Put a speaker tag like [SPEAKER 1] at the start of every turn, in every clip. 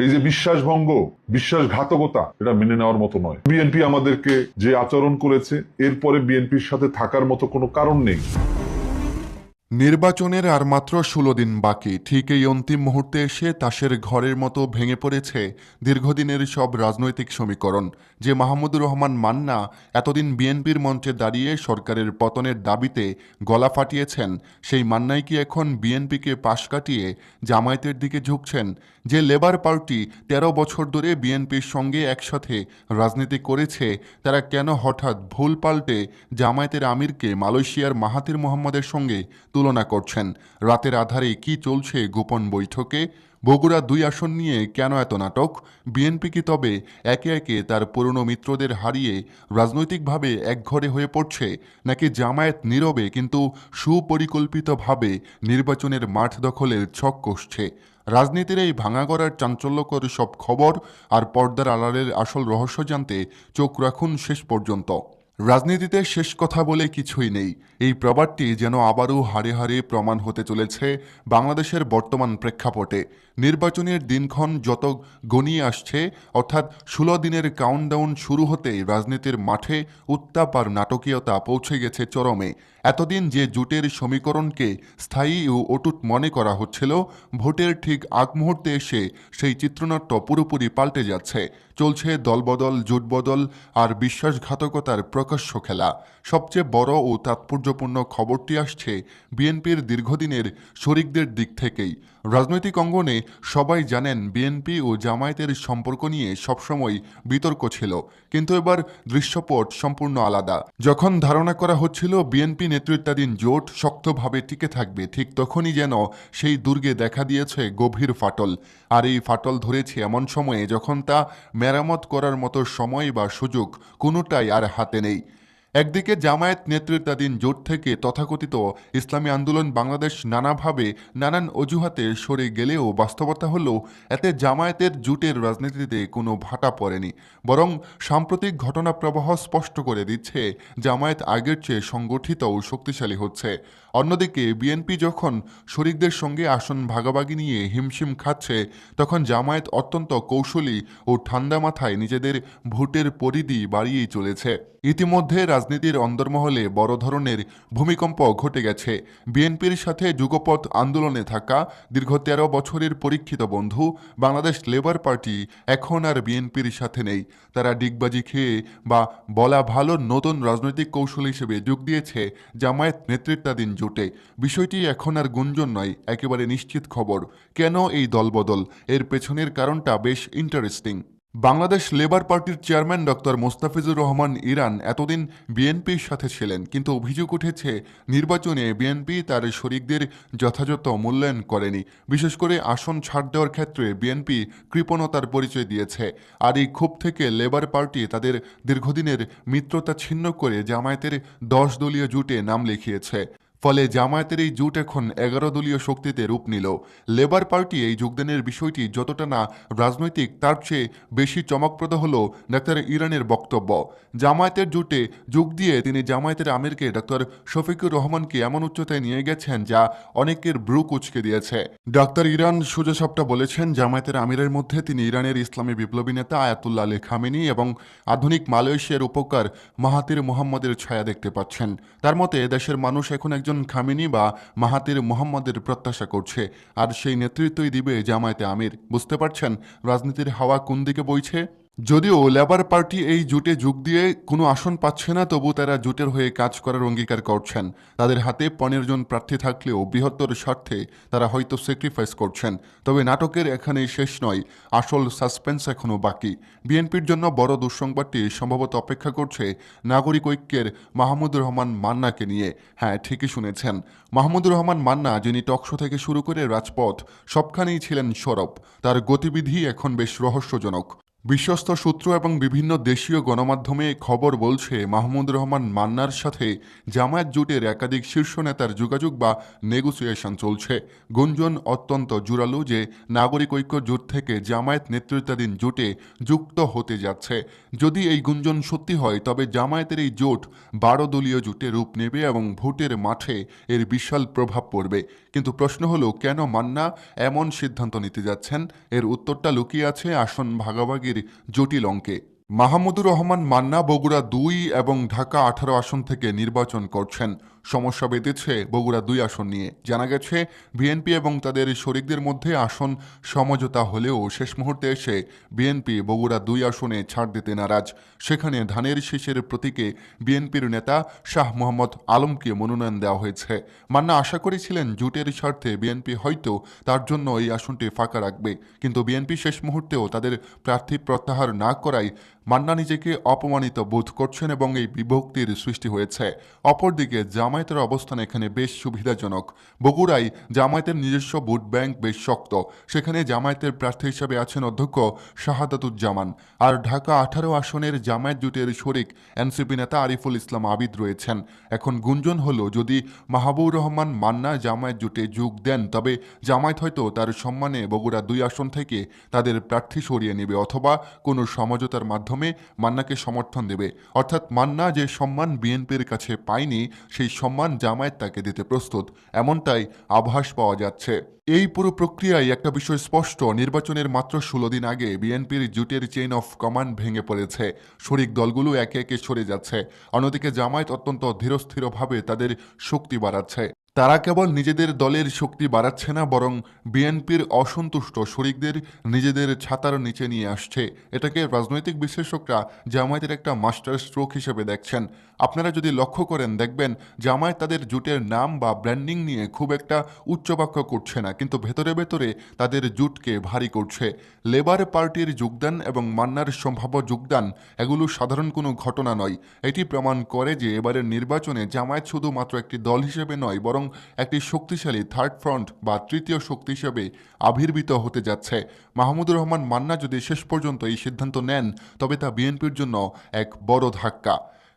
[SPEAKER 1] এই যে বিশ্বাসভঙ্গ, বিশ্বাসঘাতকতা, এটা মেনে নেওয়ার মতো নয়। বিএনপি আমাদেরকে যে আচরণ করেছে, এরপরে বিএনপির সাথে থাকার মতো কোনো কারণ নেই।
[SPEAKER 2] নির্বাচনের আর মাত্র ষোলো দিন বাকি। ঠিক এই অন্তিম মুহূর্তে এসে তাসের ঘরের মতো ভেঙে পড়েছে দীর্ঘদিনের সব রাজনৈতিক সমীকরণ। যে মাহমুদুর রহমান মান্না এতদিন বিএনপির মঞ্চে দাঁড়িয়ে সরকারের পতনের দাবিতে গলা ফাটিয়েছেন, সেই মান্নাই কি এখন বিএনপিকে পাশ কাটিয়ে জামায়াতের দিকে ঝুঁকছেন? যে লেবার পার্টি তেরো বছর ধরে বিএনপির সঙ্গে একসাথে রাজনীতি করেছে, তারা কেন হঠাৎ ভুল পাল্টে জামায়াতের আমিরকে মালয়েশিয়ার মাহাতির মোহাম্মদের সঙ্গে তুলনা করছেন। রাতের আধারে কি চলছে গোপন বৈঠকে? বগুড়া দুই আসন নিয়ে কেন এত নাটক? বিএনপি কি তবে একে একে তার পুরনো মিত্রদের হারিয়ে রাজনৈতিকভাবে একঘরে হয়ে পড়ছে? নাকি জামায়াত নীরবে কিন্তু সুপরিকল্পিতভাবে নির্বাচনের মাঠ দখলের ছক কষছে? রাজনীতির এই ভাঙাগড়ার চাঞ্চল্যকর সব খবর আর পর্দার আড়ালের আসল রহস্য জানতে চোখ রাখুন শেষ পর্যন্ত। রাজনীতিতে শেষ কথা বলে কিছুই নেই। এই প্রবাদটি যেন আবারও হাড়ে হাড়ে প্রমাণ হতে চলেছে বাংলাদেশের বর্তমান প্রেক্ষাপটে। নির্বাচনের দিনক্ষণ যত গনিয়ে আসছে, অর্থাৎ ষোলো দিনের কাউন্টডাউন শুরু হতেই রাজনীতির মাঠে উত্তাপ আর নাটকীয়তা পৌঁছে গেছে চরমে। এতদিন যে জোটের সমীকরণকে স্থায়ী ও অটুট মনে করা হচ্ছিল, ভোটের ঠিক আগ মুহূর্তে এসে সেই চিত্রনাট্য পুরোপুরি পাল্টে যাচ্ছে। চলছে দলবদল, জোটবদল আর বিশ্বাসঘাতকতার প্রকাশ্য খেলা। সবচেয়ে বড় ও তাৎপর্যপূর্ণ খবরটি আসছে বিএনপির দীর্ঘদিনের শরিকদের দিক থেকেই। রাজনৈতিক অঙ্গনে সবাই জানেন বিএনপি ও জামায়াতের সম্পর্ক নিয়ে সবসময় বিতর্ক ছিল, কিন্তু এবার দৃশ্যপট সম্পূর্ণ আলাদা। যখন ধারণা করা হচ্ছিল বিএনপি নেতৃত্বাধীন জোট শক্তভাবে টিকে থাকবে, ঠিক তখনই যেন সেই দুর্গে দেখা দিয়েছে গভীর ফাটল। আর এই ফাটল ধরেছে এমন সময়ে যখন তা মেরামত করার মতো সময় বা সুযোগ কোনোটাই আর হাতে নেই। একদিকে জামায়াত নেতৃত্বাধীন জোট থেকে তথাকথিত ইসলামী আন্দোলন বাংলাদেশ নানাভাবে নানান অজুহাতে সরে গেলেও বাস্তবতা হলো, এতে জামায়াতের জোটের রাজনীতিতে কোনো ভাটা পড়েনি, বরং সাম্প্রতিক ঘটনাপ্রবাহ স্পষ্ট করে দিচ্ছে, জামায়াত আগের চেয়ে সংগঠিত ও শক্তিশালী হচ্ছে। অন্যদিকে বিএনপি যখন শরিকদের সঙ্গে আসন ভাগাভাগি নিয়ে হিমশিম খাচ্ছে, তখন জামায়াত অত্যন্ত কৌশলী ও ঠান্ডা মাথায় নিজেদের ভোটের পরিধি বাড়িয়েই চলেছে। ইতিমধ্যে রাজনীতির অন্দরমহলে বড় ধরনের ভূমিকম্প ঘটে গেছে। বিএনপির সাথে যুগপথ আন্দোলনে থাকা দীর্ঘ তেরো বছরের পরীক্ষিত বন্ধু বাংলাদেশ লেবার পার্টি এখন আর বিএনপির সাথে নেই। তারা ডিগবাজি খেয়ে বা বলা ভালো নতুন রাজনৈতিক কৌশল হিসেবে যোগ দিয়েছে জামায়াত নেতৃত্বাধীন জোটে। বিষয়টি এখন আর গুঞ্জন নয়, একেবারে নিশ্চিত খবর। কেন এই দলবদল? এর পেছনের কারণটা বেশ ইন্টারেস্টিং বাংলাদেশ লেবার পার্টির chairman doctor Mostafizur Rahman Iran এতদিন বিএনপির সাথে ছিলেন, কিন্তু অভিযোগ উঠেছে নির্বাচনে বিএনপি তার শরিকদের যথাযথ মূল্যায়ন করেনি। বিশেষ করে আসন ছাড় দেওয়ার ক্ষেত্রে বিএনপি কৃপণতার পরিচয় দিয়েছে। আর এই ক্ষোভ থেকে লেবার পার্টি তাদের দীর্ঘদিনের মিত্রতা ছিন্ন করে জামায়াতের দশ দলীয় জুটে নাম লিখিয়েছে। ফলে জামায়াতের এই জোট এখন এগারো দলীয় শক্তিতে রূপ নিল। লেবার পার্টি এই যোগদানের বিষয়টি যতটা না রাজনৈতিক, তার চেয়ে বেশি চমকপ্রদ হল ডাক্তার ইরানের বক্তব্য। জামায়াতের জোটে যোগ দিয়ে তিনি জামায়াতের আমিরকে ডাক্তার শফিকুর রহমানকে এমন উচ্চতায় নিয়ে গেছেন যা অনেকের ব্রু কুচকে দিয়েছে। ডাক্তার ইরান সোজা সাপটা বলেছেন, জামায়াতের আমিরের মধ্যে তিনি ইরানের ইসলামী বিপ্লবী নেতা আয়াতুল্লাহ আলী খামেনি এবং আধুনিক মালয়েশিয়ার উপকার মাহাতির মোহাম্মদের ছায়া দেখতে পাচ্ছেন। তার মতে, দেশের মানুষ এখন একজন খামেনি বা মাহাতির মোহাম্মদের প্রত্যাশা করছে, আর সেই নেতৃত্বই দিবে জামায়াতে আমির। বুঝতে পারছেন রাজনীতির হাওয়া কোন দিকে বইছে? যদিও লেবার পার্টি এই জোটে যোগ দিয়ে কোনো আসন পাচ্ছে না, তবু তারা জোটের হয়ে কাজ করার অঙ্গীকার করছেন। তাদের হাতে পনেরো জন প্রার্থী থাকলেও বৃহত্তর স্বার্থে তারা হয়তো স্যাক্রিফাইস করছেন। তবে নাটকের এখানেই শেষ নয়, আসল সাসপেন্স এখনও বাকি। বিএনপির জন্য বড় দুঃসংবাদটি সম্ভবত অপেক্ষা করছে নাগরিক ঐক্যের মাহমুদুর রহমান মান্নাকে নিয়ে। হ্যাঁ ঠিকই শুনেছেন। মাহমুদুর রহমান মান্না, যিনি টকশো থেকে শুরু করে রাজপথ, সবখানেই ছিলেন সরব। তার গতিবিধি এখন বেশ রহস্যজনক। বিশ্বস্ত সূত্র এবং বিভিন্ন দেশীয় গণমাধ্যমে খবর বলছে, মাহমুদ রহমান মান্নার সাথে জামায়াত জোটের একাধিক শীর্ষ নেতার যোগাযোগ বা নেগোসিয়েশন চলছে। গুঞ্জন অত্যন্ত জোরালো যে নাগরিক ঐক্য জোট থেকে জামায়াত নেতৃত্বাধীন জোটে যুক্ত হতে যাচ্ছে। যদি এই গুঞ্জন সত্যি হয়, তবে জামায়াতের এই জোট বারো দলীয় জোটে রূপ নেবে এবং ভোটের মাঠে এর বিশাল প্রভাব পড়বে। কিন্তু প্রশ্ন হলো, কেন মান্না এমন সিদ্ধান্ত নিতে যাচ্ছেন? এর উত্তরটা লুকিয়ে আছে আসন ভাগাভাগির জটিল অঙ্কে। মাহমুদুর রহমান মান্না বগুড়া দুই এবং ঢাকা আঠারো আসন থেকে নির্বাচন করছেন। সমস্যা বেঁধেছে বগুড়া দুই আসন নিয়ে। জানা গেছে, বিএনপি এবং তাদের শরিকদের মধ্যে আসন সমঝোতা হলেও শেষ মুহূর্তে এসে বিএনপি বগুড়া দুই আসনে ছাড় দিতে নারাজ। সেখানে ধানের শীষের প্রতীকে বিএনপির নেতা শাহ মোহাম্মদ আলমকে মনোনয়ন দেওয়া হয়েছে। মান্না, আশা করেছিলেন জোটের স্বার্থে বিএনপি হয়তো তার জন্য এই আসনটি ফাঁকা রাখবে, কিন্তু বিএনপি শেষ মুহূর্তেও তাদের প্রার্থী প্রত্যাহার না করায় মান্না নিজেকে অপমানিত বোধ করছেন এবং এই বিভক্তির সৃষ্টি হয়েছে। অপরদিকে জামায়াতের অবস্থান এখানে বেশ সুবিধাজনক। বগুড়ায় জামায়াতের নিজস্ব ভোট ব্যাংক বেশ শক্ত। সেখানে জামায়াতের প্রার্থী হিসেবে আছেন অধ্যক্ষ শাহাদাতুজ্জামান। আর ঢাকা আঠারো আসনের জামায়াত জোটের শরিক এনসিপি নেতা আরিফুল ইসলাম আবিদ রয়েছেন। এখন গুঞ্জন হলো, যদি মাহবুর রহমান মান্না জামায়াত জোটে যোগ দেন, তবে জামায়াত হয়তো তার সম্মানে বগুড়া দুই আসন থেকে তাদের প্রার্থী সরিয়ে নেবে, অথবা কোনো সমঝোতার মাধ্যমে মান্নাকে সমর্থন দেবে। অর্থাৎ মান্না যে সম্মান বিএনপির কাছে পায়নি, সেই সম্মান জামায়াত তাকে দিতে প্রস্তুত। এমনটাই আভাস পাওয়া যাচ্ছে। এই পুরো প্রক্রিয়ায় একটা বিষয় স্পষ্ট, নির্বাচনের মাত্র ষোলো দিন আগে বিএনপির জুটের চেইন অফ কমান্ড ভেঙে পড়েছে। শরিক দলগুলো একে একে সরে যাচ্ছে। অন্যদিকে জামায়াত অত্যন্ত ধীরস্থিরভাবে তাদের শক্তি বাড়াচ্ছে। তারা কেবল নিজেদের দলের শক্তি বাড়াচ্ছে না, বরং বিএনপির অসন্তুষ্ট শরিকদের নিজেদের ছাতার নিচে নিয়ে আসছে। এটাকে রাজনৈতিক বিশ্লেষকরা জামায়াতের একটা মাস্টার স্ট্রোক হিসেবে দেখছেন। আপনারা যদি লক্ষ্য করেন, দেখবেন জামায়াত তাদের জুটের নাম বা ব্র্যান্ডিং নিয়ে খুব একটা উচ্চবাক্য করছে না, কিন্তু ভেতরে ভেতরে তাদের জুটকে ভারী করছে। লেবার পার্টির যোগদান এবং মান্নার সম্ভাব্য যোগদান, এগুলো সাধারণ কোনো ঘটনা নয়। এটি প্রমাণ করে যে এবারের নির্বাচনে জামায়াত শুধুমাত্র একটি দল হিসেবে নয়, বরং একটি শক্তিশালী থার্ড ফ্রন্ট বা তৃতীয় শক্তি হিসেবে আবির্ভূত হতে যাচ্ছে। মাহমুদুর রহমান মান্না যদি শেষ পর্যন্ত এই সিদ্ধান্ত নেন, তবে তা বিএনপির জন্য এক বড় ধাক্কা।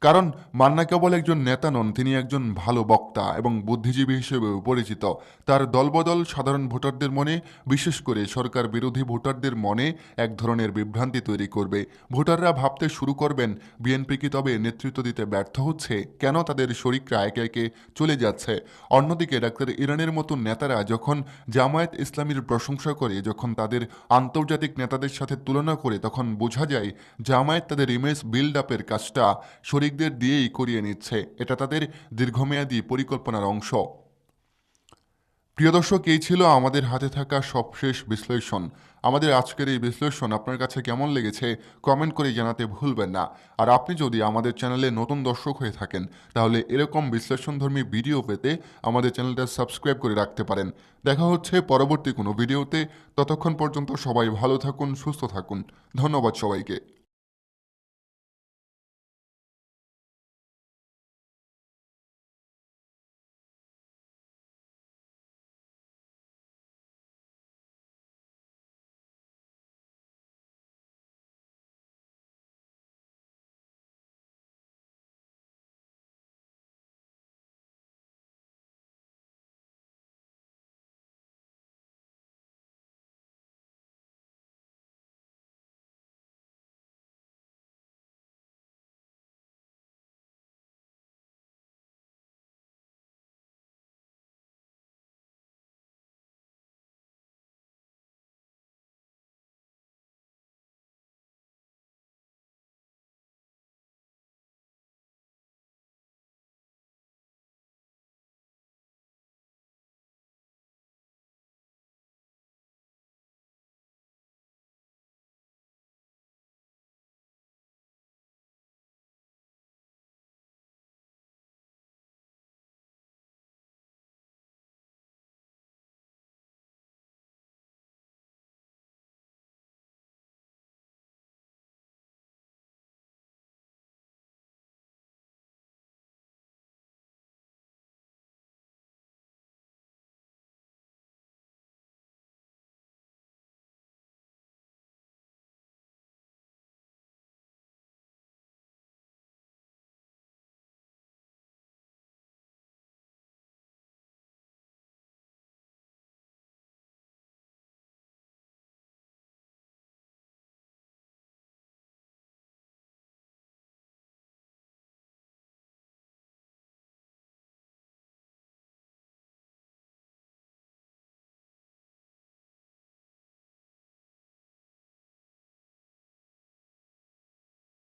[SPEAKER 2] কারণ মান্না কেবল একজন নেতা নন, তিনি একজন ভালো বক্তা এবং বুদ্ধিজীবী হিসেবেও পরিচিত। তার দলবদল সাধারণ ভোটারদের মনে, বিশেষ করে সরকার বিরোধী ভোটারদের মনে এক ধরনের বিভ্রান্তি তৈরি করবে। ভোটাররা ভাবতে শুরু করবেন, বিএনপি কি তবে নেতৃত্ব দিতে ব্যর্থ হচ্ছে? কেন তাদের শরিকরা একে একে চলে যাচ্ছে? অন্যদিকে ডাক্তার ইরানের মতো নেতারা যখন জামায়াত ইসলামীর প্রশংসা করে, যখন তাদের আন্তর্জাতিক নেতাদের সাথে তুলনা করে, তখন বোঝা যায় জামায়াত তাদের ইমেজ বিল্ড আপের কাজটা শরিকদের দিয়েই করিয়ে নিচ্ছে। এটা তাদের দীর্ঘমেয়াদী পরিকল্পনার অংশ। প্রিয় দর্শক, এই ছিল আমাদের হাতে থাকা সবশেষ বিশ্লেষণ। আমাদের আজকের এই বিশ্লেষণ আপনার কাছে কেমন লেগেছে কমেন্ট করে জানাতে ভুলবেন না। আর আপনি যদি আমাদের চ্যানেলে নতুন দর্শক হয়ে থাকেন, তাহলে এরকম বিশ্লেষণধর্মী ভিডিও পেতে আমাদের চ্যানেলটা সাবস্ক্রাইব করে রাখতে পারেন। দেখা হচ্ছে পরবর্তী কোনো ভিডিওতে। ততক্ষণ পর্যন্ত সবাই ভালো থাকুন, সুস্থ থাকুন। ধন্যবাদ সবাইকে।